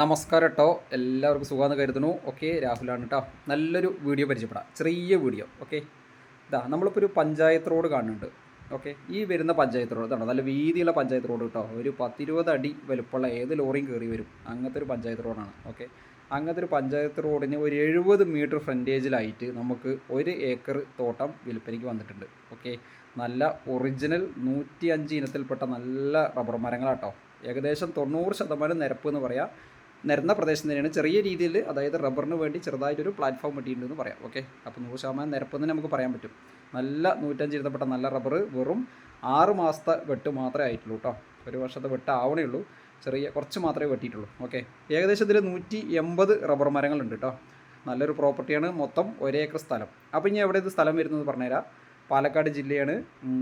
നമസ്കാരം കേട്ടോ എല്ലാവർക്കും സുഖമെന്ന് കരുതുന്നു. ഓക്കെ രാഹുലാണ് കേട്ടോ നല്ലൊരു വീഡിയോ പരിചയപ്പെടാം. ചെറിയ വീഡിയോ ഓക്കെ? ഇതാ നമ്മളിപ്പോൾ ഒരു പഞ്ചായത്ത് റോഡ് കാണുന്നുണ്ട് ഓക്കെ? ഈ വരുന്ന പഞ്ചായത്ത് റോഡ് ഇതാണ്? നല്ല വീതിയുള്ള പഞ്ചായത്ത് റോഡ് കേട്ടോ. ഒരു പത്തിരുപത് അടി വലുപ്പമുള്ള ഏത് ലോറിയും കയറി വരും. അങ്ങനത്തെ ഒരു പഞ്ചായത്ത് റോഡാണ് ഓക്കെ? അങ്ങനത്തെ ഒരു പഞ്ചായത്ത് റോഡിന് ഒരു എഴുപത് മീറ്റർ ഫ്രണ്ടേജിലായിട്ട് നമുക്ക് ഒരു ഏക്കർ തോട്ടം വിൽപ്പനയ്ക്ക് വന്നിട്ടുണ്ട് ഓക്കെ? നല്ല ഒറിജിനൽ നൂറ്റി അഞ്ച് ഇനത്തിൽപ്പെട്ട നല്ല റബ്ബർ മരങ്ങളാട്ടോ. ഏകദേശം തൊണ്ണൂറ് ശതമാനം നിരപ്പ് എന്ന് പറയാം. നിരന്ന പ്രദേശം തന്നെയാണ്. ചെറിയ രീതിയിൽ അതായത് റബ്ബറിന് വേണ്ടി ചെറുതായിട്ടൊരു പ്ലാറ്റ്ഫോം കിട്ടിയിട്ടുണ്ടെന്ന് പറയാം. ഓക്കെ? അപ്പോൾ നൂറ് ശതമാനം നിരപ്പെന്ന് നമുക്ക് പറയാൻ പറ്റും. നല്ല നൂറ്റഞ്ച് ഇരുത്തപ്പെട്ട നല്ല റബ്ബർ വെറും ആറ് മാസത്തെ വെട്ട് മാത്രമേ ആയിട്ടുള്ളൂ കേട്ടോ ഒരു വർഷത്തെ വെട്ട് ആവണേ ഉള്ളൂ. ചെറിയ കുറച്ച് മാത്രമേ വെട്ടിയിട്ടുള്ളൂ. ഓക്കെ? ഏകദേശം ഇതിൽ നൂറ്റി എൺപത് റബ്ബർ മരങ്ങളുണ്ട് കേട്ടോ നല്ലൊരു പ്രോപ്പർട്ടിയാണ്. മൊത്തം ഒരേക്കർ സ്ഥലം. അപ്പോൾ ഇനി എവിടെ ഇത് സ്ഥലം വരുന്നത് പറഞ്ഞുതരാം. പാലക്കാട് ജില്ലയാണ്.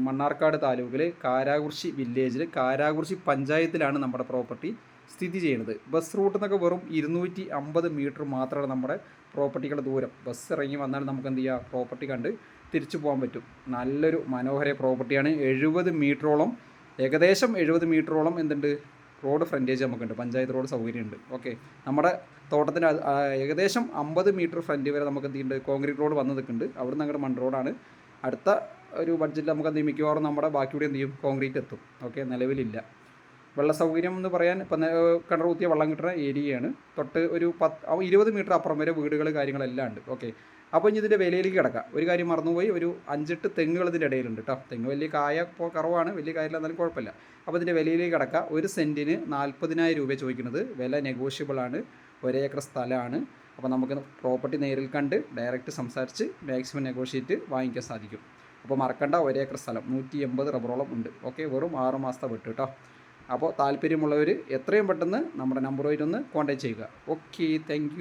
മണ്ണാർക്കാട് താലൂക്കിൽ കാരാകുർശി വില്ലേജിൽ കാരാകുർശി പഞ്ചായത്തിലാണ് നമ്മുടെ പ്രോപ്പർട്ടി. സ്ഥിതി ചെയ്യുന്നത്. ബസ് റൂട്ട് നിന്നൊക്കെ വെറും ഇരുന്നൂറ്റി അമ്പത് മീറ്റർ മാത്രമാണ് നമ്മുടെ പ്രോപ്പർട്ടികളുടെ ദൂരം. ബസ് ഇറങ്ങി വന്നാൽ നമുക്ക് എന്ത് ചെയ്യാം? പ്രോപ്പർട്ടി കണ്ട് തിരിച്ചു പോകാൻ പറ്റും. നല്ലൊരു മനോഹര പ്രോപ്പർട്ടിയാണ്. എഴുപത് മീറ്ററോളം ഏകദേശം എഴുപത് മീറ്ററോളം എന്തുണ്ട്? റോഡ് ഫ്രണ്ടേജ് നമുക്കുണ്ട്. പഞ്ചായത്ത് റോഡ് സൗകര്യമുണ്ട്. ഓക്കെ. നമ്മുടെ തോട്ടത്തിന് ഏകദേശം അമ്പത് മീറ്റർ ഫ്രണ്ട് വരെ നമുക്ക് എന്ത് കോൺക്രീറ്റ് റോഡ് വന്ന് നിൽക്കുന്നുണ്ട്. അവിടെ നിന്ന് അങ്ങോട്ട് മൺ റോഡാണ്. അടുത്ത ഒരു ബഡ്ജറ്റിൽ നമുക്ക് എന്ത് മിക്കവാറും നമ്മുടെ ബാക്കിയുടെ എന്ത് ചെയ്യും? കോൺക്രീറ്റ് എത്തും. ഓക്കെ. നിലവിലില്ല. വെള്ള സൗകര്യം എന്ന് പറയാൻ ഇപ്പം കിണർ കുത്തിയ വെള്ളം കിട്ടുന്ന ഏരിയയാണ്. തൊട്ട് ഒരു പത്ത് ഇരുപത് മീറ്റർ അപ്പുറം വരെ വീടുകൾ കാര്യങ്ങളെല്ലാം ഉണ്ട്. ഓക്കെ. അപ്പോൾ ഇനി ഇതിന്റെ വിലയിലേക്ക് കിടക്കാം. ഒരു കാര്യം മറന്നുപോയി. ഒരു അഞ്ചെട്ട് തെങ്ങുകൾ ഇതിന്റെ ഇടയിലുണ്ട് കേട്ടോ. തെങ്ങ് വലിയ കായ ഇപ്പോൾ കുറവാണ്. വലിയ കാര്യമില്ല എന്നാലും കുഴപ്പമില്ല. അപ്പോൾ ഇതിന്റെ വിലയിലേക്ക് കിടക്കാം. ഒരു സെന്റിന് നാൽപ്പതിനായിരം രൂപ ചോദിക്കുന്നത്. വില നെഗോഷ്യബിൾ ആണ്. ഒരേക്കർ സ്ഥലമാണ്. അപ്പോൾ നമുക്ക് പ്രോപ്പർട്ടി നേരിൽ കണ്ട് ഡയറക്റ്റ് സംസാരിച്ച് മാക്സിമം നെഗോഷിയേറ്റ് വാങ്ങിക്കാൻ സാധിക്കും. അപ്പോൾ മറക്കണ്ട ഒരേക്കർ സ്ഥലം. നൂറ്റി എൺപത് റബ്ബറോളം ഉണ്ട്. ഓക്കെ. വെറും ആറ് മാസത്തെ വിട്ട് കേട്ടോ. അപ്പോൾ താല്പര്യമുള്ളവർ എത്രയും പെട്ടെന്ന് നമ്മുടെ നമ്പറുമായിട്ടൊന്ന് കോൺടാക്ട് ചെയ്യുക. Okay thank